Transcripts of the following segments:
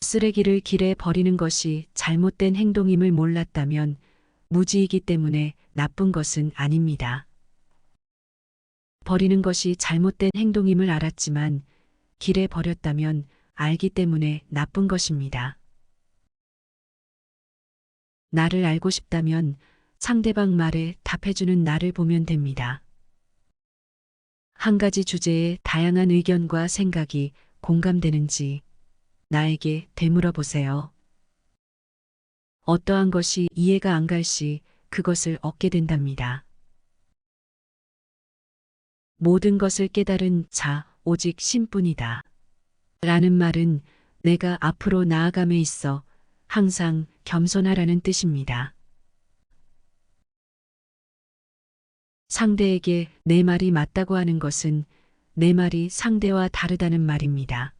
쓰레기를 길에 버리는 것이 잘못된 행동임을 몰랐다면 무지이기 때문에 나쁜 것은 아닙니다. 버리는 것이 잘못된 행동임을 알았지만 길에 버렸다면 알기 때문에 나쁜 것입니다. 나를 알고 싶다면 상대방 말에 답해주는 나를 보면 됩니다. 한 가지 주제에 다양한 의견과 생각이 공감되는지 나에게 되물어 보세요. 어떠한 것이 이해가 안 갈 시 그것을 얻게 된답니다. 모든 것을 깨달은 자, 오직 신뿐이다. 라는 말은 내가 앞으로 나아감에 있어 항상 겸손하라는 뜻입니다. 상대에게 내 말이 맞다고 하는 것은 내 말이 상대와 다르다는 말입니다.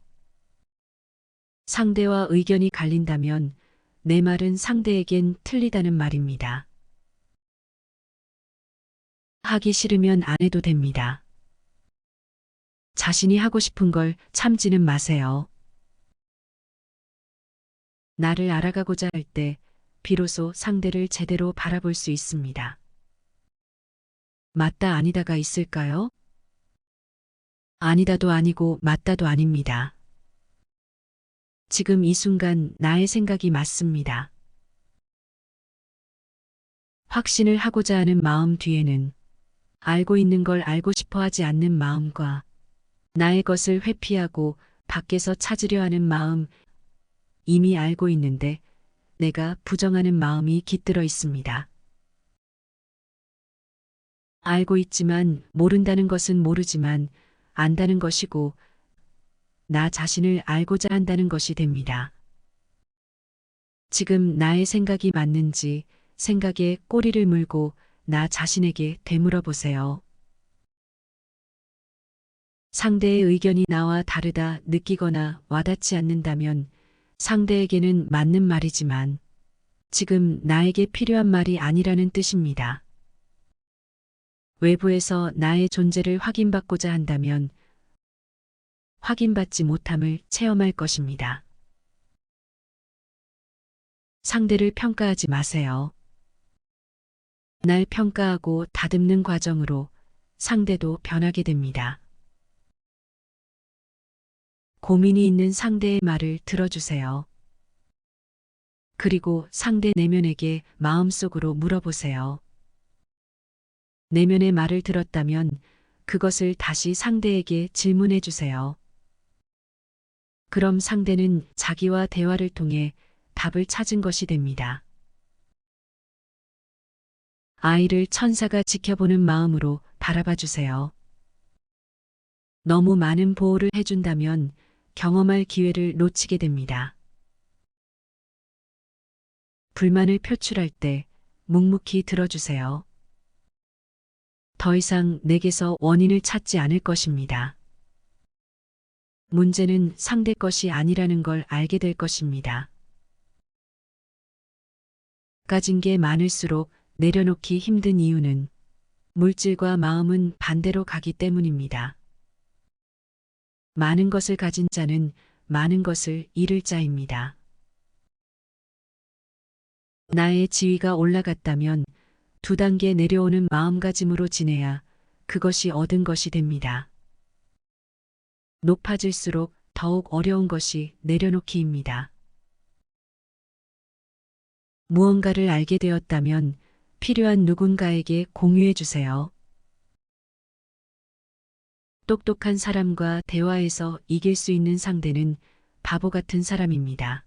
상대와 의견이 갈린다면 내 말은 상대에겐 틀리다는 말입니다. 하기 싫으면 안 해도 됩니다. 자신이 하고 싶은 걸 참지는 마세요. 나를 알아가고자 할 때 비로소 상대를 제대로 바라볼 수 있습니다. 맞다 아니다가 있을까요? 아니다도 아니고 맞다도 아닙니다. 지금 이 순간 나의 생각이 맞습니다. 확신을 하고자 하는 마음 뒤에는 알고 있는 걸 알고 싶어 하지 않는 마음과 나의 것을 회피하고 밖에서 찾으려 하는 마음, 이미 알고 있는데 내가 부정하는 마음이 깃들어 있습니다. 알고 있지만 모른다는 것은 모르지만 안다는 것이고 나 자신을 알고자 한다는 것이 됩니다. 지금 나의 생각이 맞는지 생각에 꼬리를 물고 나 자신에게 되물어 보세요. 상대의 의견이 나와 다르다 느끼거나 와닿지 않는다면 상대에게는 맞는 말이지만 지금 나에게 필요한 말이 아니라는 뜻입니다. 외부에서 나의 존재를 확인받고자 한다면 확인받지 못함을 체험할 것입니다. 상대를 평가하지 마세요. 날 평가하고 다듬는 과정으로 상대도 변하게 됩니다. 고민이 있는 상대의 말을 들어주세요. 그리고 상대 내면에게 마음속으로 물어보세요. 내면의 말을 들었다면 그것을 다시 상대에게 질문해 주세요. 그럼 상대는 자기와 대화를 통해 답을 찾은 것이 됩니다. 아이를 천사가 지켜보는 마음으로 바라봐 주세요. 너무 많은 보호를 해준다면 경험할 기회를 놓치게 됩니다. 불만을 표출할 때 묵묵히 들어주세요. 더 이상 내게서 원인을 찾지 않을 것입니다. 문제는 상대 것이 아니라는 걸 알게 될 것입니다. 가진 게 많을수록 내려놓기 힘든 이유는 물질과 마음은 반대로 가기 때문입니다. 많은 것을 가진 자는 많은 것을 잃을 자입니다. 나의 지위가 올라갔다면 두 단계 내려오는 마음가짐으로 지내야 그것이 얻은 것이 됩니다. 높아질수록 더욱 어려운 것이 내려놓기입니다. 무언가를 알게 되었다면 필요한 누군가에게 공유해 주세요. 똑똑한 사람과 대화에서 이길 수 있는 상대는 바보 같은 사람입니다.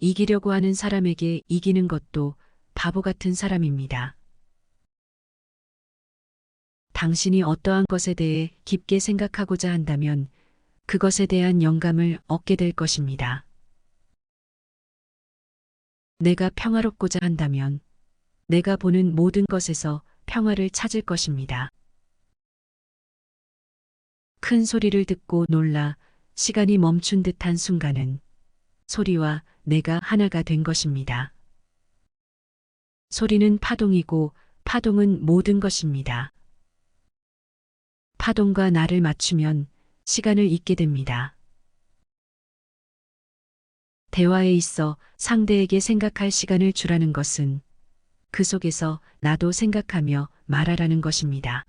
이기려고 하는 사람에게 이기는 것도 바보 같은 사람입니다. 당신이 어떠한 것에 대해 깊게 생각하고자 한다면 그것에 대한 영감을 얻게 될 것입니다. 내가 평화롭고자 한다면 내가 보는 모든 것에서 평화를 찾을 것입니다. 큰 소리를 듣고 놀라 시간이 멈춘 듯한 순간은 소리와 내가 하나가 된 것입니다. 소리는 파동이고 파동은 모든 것입니다. 파동과 나를 맞추면 시간을 잊게 됩니다. 대화에 있어 상대에게 생각할 시간을 주라는 것은 그 속에서 나도 생각하며 말하라는 것입니다.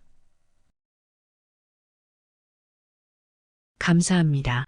감사합니다.